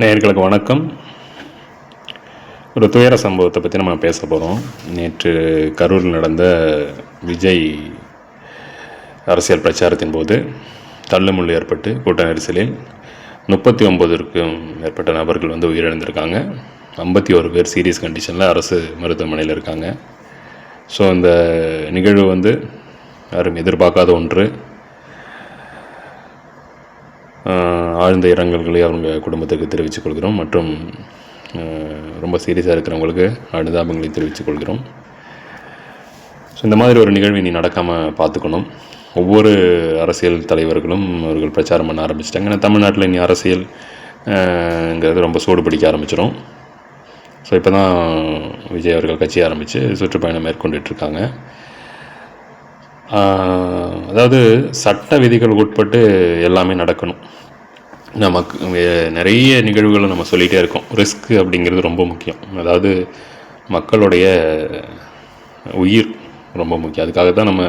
நேர்களுக்கு வணக்கம். ஒரு துயர சம்பவத்தை பற்றி நம்ம பேச போகிறோம் நேற்று கரூரில் நடந்த விஜய் அரசியல் பிரச்சாரத்தின் போது தள்ளுமுள்ளு ஏற்பட்டு கூட்ட நெரிசலில் முப்பத்தி ஒம்பதுக்கும் மேற்பட்ட நபர்கள் வந்து உயிரிழந்திருக்காங்க. ஐம்பத்தி ஒரு பேர் சீரியஸ் கண்டிஷனில் அரசு மருத்துவமனையில் இருக்காங்க. ஸோ அந்த நிகழ்வு வந்து யாரும் எதிர்பார்க்காத ஒன்று. ஆழ்ந்த இரங்கல்களை அவங்க குடும்பத்துக்கு தெரிவித்துக் கொள்கிறோம் மற்றும் ரொம்ப சீரியஸாக இருக்கிறவங்களுக்கு அனுதாபங்களை தெரிவித்துக் கொள்கிறோம். ஸோ இந்த மாதிரி ஒரு நிகழ்வு இனி நடக்காமல் பார்த்துக்கணும். ஒவ்வொரு அரசியல் தலைவர்களும் அவர்கள் பிரச்சாரம் பண்ண ஆரம்பிச்சிட்டாங்க. ஏன்னா தமிழ்நாட்டில் இனி அரசியல்ங்கிறது ரொம்ப சூடு பிடிக்க ஆரம்பிச்சிடும் ஸோ இப்போ தான் விஜய் அவர்கள் கட்சி ஆரம்பித்து சுற்றுப்பயணம் மேற்கொண்டுட்டு இருக்காங்க அதாவது சட்ட விதிகள் உட்பட்டு எல்லாமே நடக்கணும். நமக்கு நிறைய நிகழ்வுகளை நம்ம சொல்லிகிட்டே இருக்கோம். ரிஸ்க் அப்படிங்கிறது ரொம்ப முக்கியம். அதாவது மக்களுடைய உயிர் ரொம்ப முக்கியம். அதுக்காக தான் நம்ம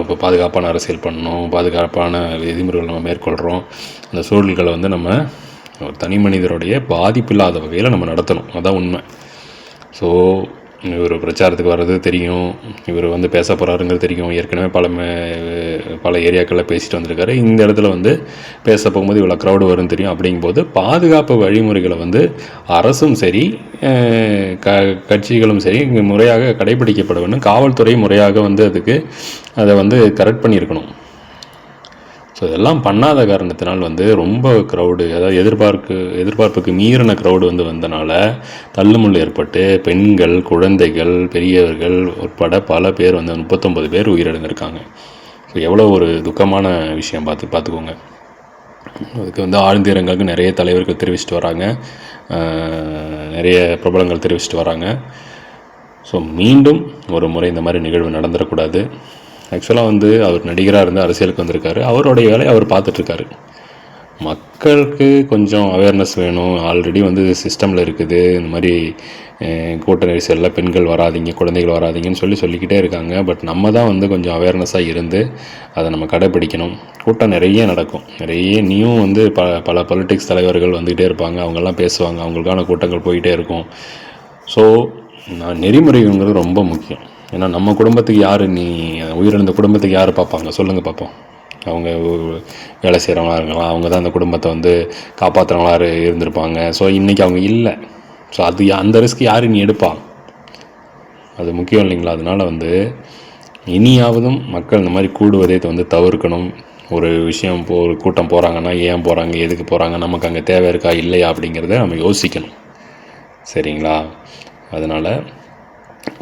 இப்போ பாதுகாப்பான அரசியல் பண்ணணும். பாதுகாப்பான விதிமுறைகள் நம்ம மேற்கொள்கிறோம் அந்த சூழல்களை வந்து நம்ம ஒரு தனி மனிதருடைய பாதிப்பில்லாத வகையில் நம்ம நடத்தணும். அதுதான் உண்மை. ஸோ இவர் பிரச்சாரத்துக்கு வர்றது தெரியும். இவர் வந்து பேச போகிறாருங்கிறது தெரியும். ஏற்கனவே பல பல ஏரியாக்களில் பேசிட்டு வந்திருக்காரு. இந்த இடத்துல வந்து பேச போகும்போது இவ்வளோ க்ரௌடு வரும்னு தெரியும். அப்படிங்கும்போது பாதுகாப்பு வழிமுறைகளை வந்து அரசும் சரி க கட்சிகளும் சரி இங்கே முறையாக கடைபிடிக்கப்பட வேண்டும் காவல்துறை முறையாக வந்து அதுக்கு அதை வந்து கரெக்ட் பண்ணியிருக்கணும். ஸோ இதெல்லாம் பண்ணாத காரணத்தினால் வந்து ரொம்ப க்ரௌடு அதாவது எதிர்பார்க்கு எதிர்பார்ப்புக்கு மீறின க்ரௌடு வந்து வந்தனால தள்ளுமுள்ளு ஏற்பட்டு பெண்கள் குழந்தைகள் பெரியவர்கள் உட்பட பல பேர் வந்து முப்பத்தொம்பது பேர் உயிரிழந்திருக்காங்க. ஸோ எவ்வளோ ஒரு துக்கமான விஷயம் பார்த்து பார்த்துக்கோங்க. அதுக்கு வந்து ஆழ்ந்த இரங்கலுக்கு நிறைய தலைவர்கள் தெரிவிச்சிட்டு வராங்க. நிறைய பிரபலங்கள் தெரிவிச்சிட்டு வராங்க. ஸோ மீண்டும் ஒரு முறை இந்த மாதிரி நிகழ்வு நடந்துடக்கூடாது. ஆக்சுவலாக வந்து அவர் நடிகராக இருந்து அரசியலுக்கு வந்திருக்காரு. அவருடைய வேலையை அவர் பார்த்துட்ருக்காரு. மக்களுக்கு கொஞ்சம் அவேர்னஸ் வேணும். ஆல்ரெடி வந்து சிஸ்டமில் இருக்குது. இந்த மாதிரி கூட்ட நெரிசலில் பெண்கள் வராதீங்க குழந்தைகள் வராதிங்கன்னு சொல்லி சொல்லிக்கிட்டே இருக்காங்க. பட் நம்ம தான் வந்து கொஞ்சம் அவேர்னஸாக இருந்து அதை நம்ம கடைப்பிடிக்கணும். கூட்டம் நிறைய நடக்கும். நிறைய நியூ வந்து ப பல பொலிட்டிக்ஸ் தலைவர்கள் வந்துக்கிட்டே இருப்பாங்க. அவங்கெல்லாம் பேசுவாங்க. அவங்களுக்கான கூட்டங்கள் போயிட்டே இருக்கும். ஸோ நான் நெறிமுறைங்கிறது ரொம்ப முக்கியம். ஏன்னா நம்ம குடும்பத்துக்கு யார் நீ உயிரிழந்த குடும்பத்துக்கு யார் பார்ப்பாங்க? சொல்லுங்கள் பார்ப்போம். அவங்க வேலை செய்கிறவங்களா இருக்கலாம். அவங்க தான் அந்த குடும்பத்தை வந்து காப்பாற்றுறவங்களா இருந்திருப்பாங்க. ஸோ இன்றைக்கி அவங்க இல்லை. ஸோ அது யா- அந்த ரிஸ்க் யார் நீ எடுப்பா? அது முக்கியம் இல்லைங்களா? அதனால் வந்து இனியாவதும் மக்கள் இந்த மாதிரி கூடுவதை வந்து தவிர்க்கணும். ஒரு விஷயம் போ ஒரு கூட்டம் போகிறாங்கன்னா ஏன் போகிறாங்க எதுக்கு போகிறாங்க நமக்கு அங்கே தேவை இருக்கா? இல்லையா? அப்படிங்கிறத நம்ம யோசிக்கணும். சரிங்களா? அதனால்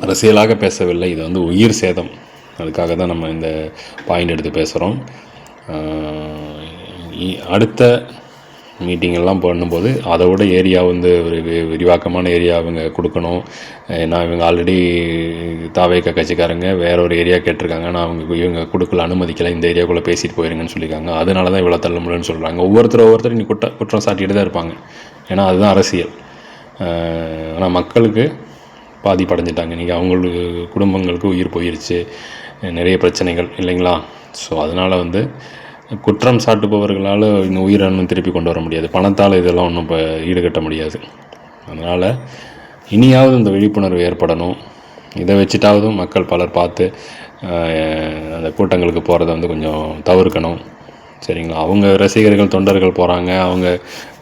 அரசியலாக பேசவில்லை. இது வந்து உயிர் சேதம். அதுக்காக தான் நம்ம இந்த பாயிண்ட் எடுத்து பேசுகிறோம் அடுத்த மீட்டிங் எல்லாம் பண்ணும்போது அதை விட ஏரியா வந்து ஒரு வி- விரிவாக்கமான ஏரியா அவங்க கொடுக்கணும். ஏன்னா இவங்க ஆல்ரெடி தாவேக்க கட்சிக்காரங்க வேற ஒரு ஏரியா கேட்டிருக்காங்க. நான் அவங்க இவங்க கொடுக்கல அனுமதிக்கல இந்த ஏரியாக்குள்ளே பேசிட்டு போயிருங்கன்னு சொல்லியிருக்காங்க. அதனால தான் இவ்வளோ தள்ள முடியும்னு சொல்கிறாங்க ஒவ்வொருத்தர் ஒவ்வொருத்தர் நீ குற்ற குற்றம் சாட்டிகிட்டு தான் இருப்பாங்க. ஏன்னா அதுதான் அரசியல். ஆனால் மக்களுக்கு பாதிப்படைஞ்சிட்டாங்க. நீங்கள் அவங்களுக்கு குடும்பங்களுக்கு உயிர் போயிருச்சு நிறைய பிரச்சனைகள் இல்லைங்களா? ஸோ அதனால் வந்து குற்றம் சாட்டுபவர்களால் இன்னும் உயிரிழந்தும் திருப்பி கொண்டு வர முடியாது. பணத்தால் இதெல்லாம் ஒன்றும் இப்போ ஈடுகட்ட முடியாது. அதனால் இனியாவது இந்த விழிப்புணர்வு ஏற்படணும். இதை வச்சுட்டாவது மக்கள் பலர் பார்த்து அந்த கூட்டங்களுக்கு போகிறத வந்து கொஞ்சம் தவிர்க்கணும். சரிங்களா? அவங்க ரசிகர்கள் தொண்டர்கள் போகிறாங்க அவங்க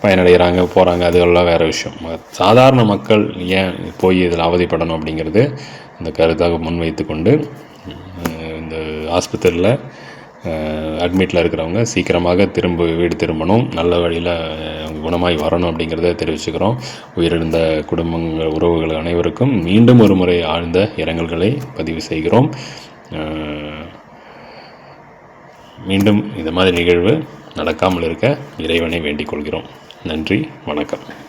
பயனடைகிறாங்க போகிறாங்க அதெல்லாம் வேறு விஷயம். சாதாரண மக்கள் ஏன் போய் இதில் அவதிப்படணும் அப்படிங்கிறது இந்த கருத்தாக முன்வைத்து கொண்டு இந்த ஆஸ்பத்திரியில் அட்மிட்டில் இருக்கிறவங்க சீக்கிரமாக திரும்ப வீடு திரும்பணும் நல்ல வழியில் குணமாய் வரணும் அப்படிங்கிறத தெரிவிச்சுக்கிறோம். உயிரிழந்த குடும்பங்கள் உறவுகள் அனைவருக்கும் மீண்டும் ஒரு முறை ஆழ்ந்த இரங்கல்களை பதிவு செய்கிறோம். மீண்டும் இந்த மாதிரி நிகழ்வு நடக்காமல் இருக்க இறைவனை வேண்டிக் கொள்கிறோம். நன்றி வணக்கம்.